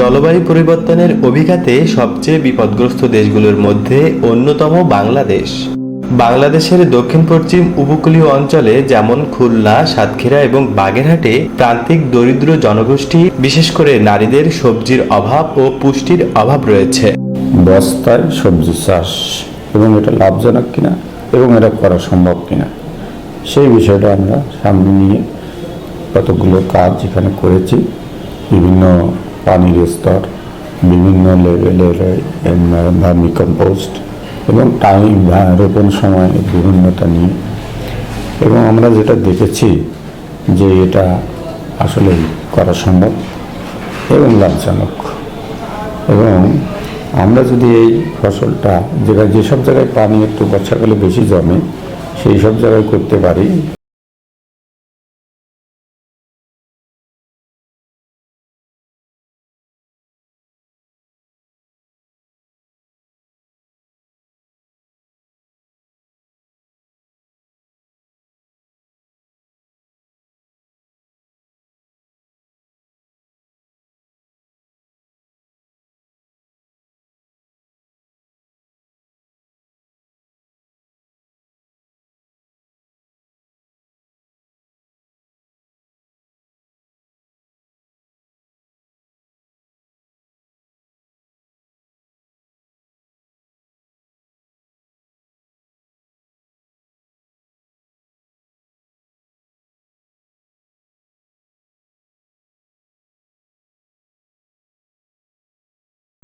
জলবায়ু পরিবর্তনের অভিঘাতে সবচেয়ে বিপদগ্রস্ত দেশগুলোর মধ্যে অন্যতম বাংলাদেশ। বাংলাদেশের দক্ষিণ পশ্চিম উপকূলীয় অঞ্চলে যেমন খুলনা, সাতক্ষীরা এবং বাগেরহাটে প্রান্তিক দরিদ্র জনগোষ্ঠী, বিশেষ করে নারীদের সবজির অভাব ও পুষ্টির অভাব রয়েছে। বস্তায় সবজি চাষ, এবং এটা লাভজনক কিনা, এবং এটা করা সম্ভব কিনা, সেই বিষয়টা আমরা সামনে নিয়ে কতগুলো কাজ এখানে করেছি। বিভিন্ন পানির স্তর, বিভিন্ন লেভেলের ভার্মি কম্পোস্ট এবং টাইম রোপণ সময় বিভিন্নতা নিয়ে। এবং আমরা যেটা দেখেছি যে এটা আসলেই করা সম্ভব এবং লাভজনক। এবং আমরা যদি এই ফসলটা যেটা যেসব জায়গায় পানি একটু বর্ষাকালে বেশি জমে, সেই সব জায়গায় করতে পারি।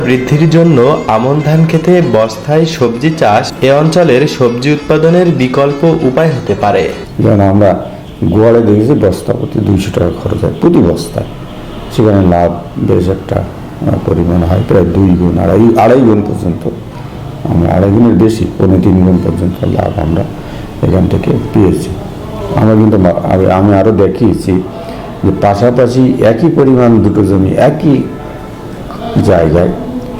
বৃদ্ধির জন্য আমন ধান খেতে বস্তায় সবজি চাষ এ অঞ্চলের সবজি উৎপাদনের বিকল্প উপায় হতে পারে। যেমন আমরা গোয়ালে দেখেছি বস্তা প্রতি দুইশো টাকা খরচ হয় প্রতি বস্তায়। সেখানে লাভ বেশ একটা পরিমাণ হয়, প্রায় দুই গুণ, আড়াই আড়াই গুণ পর্যন্ত, আমরা আড়াই গুণের বেশি, পৌনে তিন গুণ পর্যন্ত লাভ আমরা এখান থেকে পেয়েছি। আমরা কিন্তু আমি আরও দেখিয়েছি যে পাশাপাশি একই পরিমাণ দুটো জমি একই জায়গায়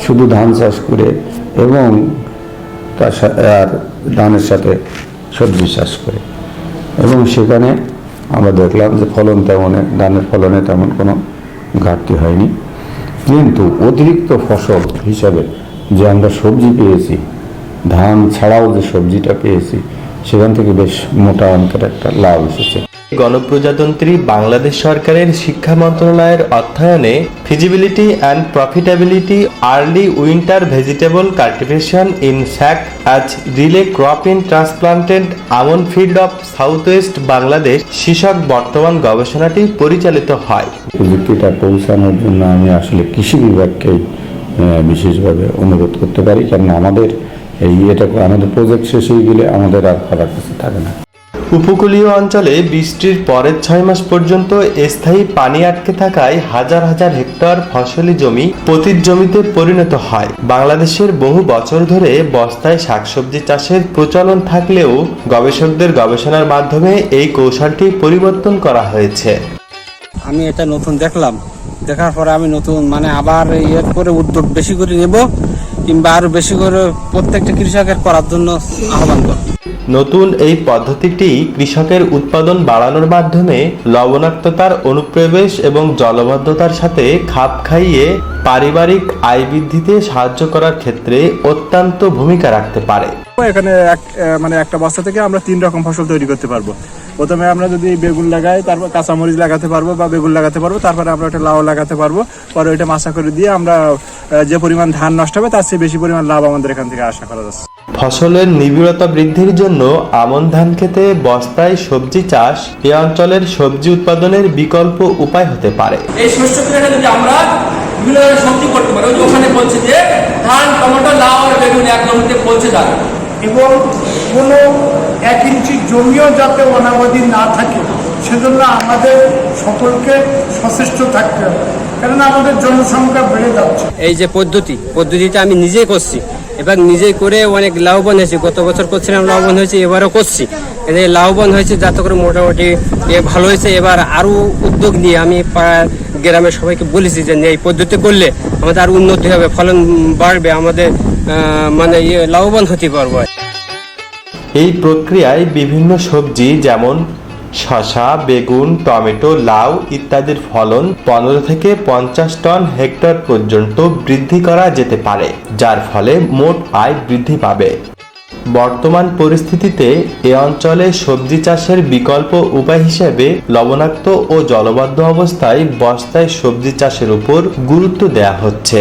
শুধু ধান চাষ করে এবং তার আর ধানের সাথে সবজি চাষ করে। এবং সেখানে আমরা দেখলাম যে ফলন তেমন, ধানের ফলনে তেমন কোনো ঘাটতি হয়নি। কিন্তু অতিরিক্ত ফসল হিসাবে যে আমরা সবজি পেয়েছি, ধান ছাড়াও যে সবজিটা পেয়েছি সেখান থেকে বেশ মোটা অঙ্কের একটা লাভ এসেছে। গণপ্রজাতন্ত্রী বাংলাদেশ সরকারের শিক্ষা মন্ত্রণালয়ের অর্থায়নে feasibility and profitability early winter vegetable cultivation in sack as relay crop in transplanted Aman field of south west Bangladesh শীর্ষক বর্তমান গবেষণাটি পরিচালিত হয়। প্রযুক্তিটা পৌঁছানোর জন্য আমি আসলে কৃষি বিভাগকেই আহ, বিশেষভাবে অনুরোধ করতে পারি কারণ আমাদের এই এটা আমাদের প্রজেক্ট শেষ হয়ে গেলে আমাদের আর করার কিছু থাকে না। উপকূলীয় অঞ্চলে বৃষ্টির পরের ছয় মাস পর্যন্ত স্থায়ী পানি আটকে থাকায় হাজার হাজার হেক্টর ফসলি জমি পতিত জমিতে পরিণত হয়। বাংলাদেশের বহু বছর ধরে বস্তায় শাকসবজি চাষের প্রচলন থাকলেও গবেষকদের গবেষণার মাধ্যমে এই কৌশলটি পরিবর্তন করা হয়েছে। আমি এটা নতুন দেখলাম। দেখার পরে আমি নতুন মানে আবার ইয়ের করে উদ্যোগ বেশি করে নেব। কিংবা আরও বেশি করে প্রত্যেকটা কৃষকের করার জন্য আহ্বান করব নতুন এই পদ্ধতিটি কৃষকের উৎপাদন বাড়ানোর মাধ্যমে লবণাক্ততার অনুপ্রবেশ এবং জলবদ্ধতার সাথে খাপ খাইয়ে পারিবারিক আয় বৃদ্ধিতে সাহায্য করার ক্ষেত্রে অত্যন্ত ভূমিকা রাখতে পারে। এখানে এক মানে একটা বস্তা থেকে আমরা তিন রকম ফসল তৈরি করতে পারব। প্রথমে আমরা যদি বেগুন লাগাই তারপর কাঁচামরিচ লাগাতে পারব বা বেগুন লাগাতে পারব তারপরে আমরা একটা লাউ লাগাতে পারব পরে ওইটা মাছা করে দিয়ে আমরা যে পরিমাণ ধান নষ্ট হবে তার চেয়ে বেশি পরিমাণ লাভ আমাদের এখান থেকে আশা করা যাচ্ছে। ফসলের নিবিড়তা বৃদ্ধির জন্য আমন ধান খেতে বস্তায় সবজি চাষ এ অঞ্চলের সবজি উৎপাদনের বিকল্প উপায় হতে পারে। এই শস্য ক্রিয়াটা যদি আমরা বিভিন্ন ধরনের সবজি করতে পারি ওখানে বলছে যে ধান টমেটো লাউ আর বেগুন এক জমিতে পৌঁছে যাবে। এবং কোনো এক ইঞ্চি জমিও যাতে অনাবাদি না থাকে। সেজন্য আমাদের সকলকে সচেষ্ট থাকতে হবে। কেননা আমাদের জনসংখ্যা বেড়ে যাচ্ছে। এই যে পদ্ধতি পদ্ধতিটা আমি নিজেই করছি। এবং নিজেই করে অনেক লাভবান হয়েছি। গত বছর করছিলাম লাভবান হয়েছে এবারও করছি। এই লাভবান হয়েছে যাতে করে মোটামুটি এ ভালো হয়েছে। এবার আরও উদ্যোগ নিয়ে আমি গ্রামের সবাইকে বলেছি যে এই পদ্ধতি করলে আমাদের আরও উন্নতি হবে ফলন বাড়বে আমাদের মানে ইয়ে লাভবান হতে পারব। এই প্রক্রিয়ায় বিভিন্ন সবজি যেমন শশা বেগুন, টমেটো, লাউ ইত্যাদির ফলন পনেরো থেকে পঞ্চাশ টন হেক্টর পর্যন্ত বৃদ্ধি করা যেতে পারে, যার ফলে মোট আয় বৃদ্ধি পাবে। বর্তমান পরিস্থিতিতে এ অঞ্চলে সবজি চাষের বিকল্প উপায় হিসেবে লবণাক্ত ও জলবদ্ধ অবস্থায় বস্তায় সবজি চাষের উপর গুরুত্ব দেওয়া হচ্ছে।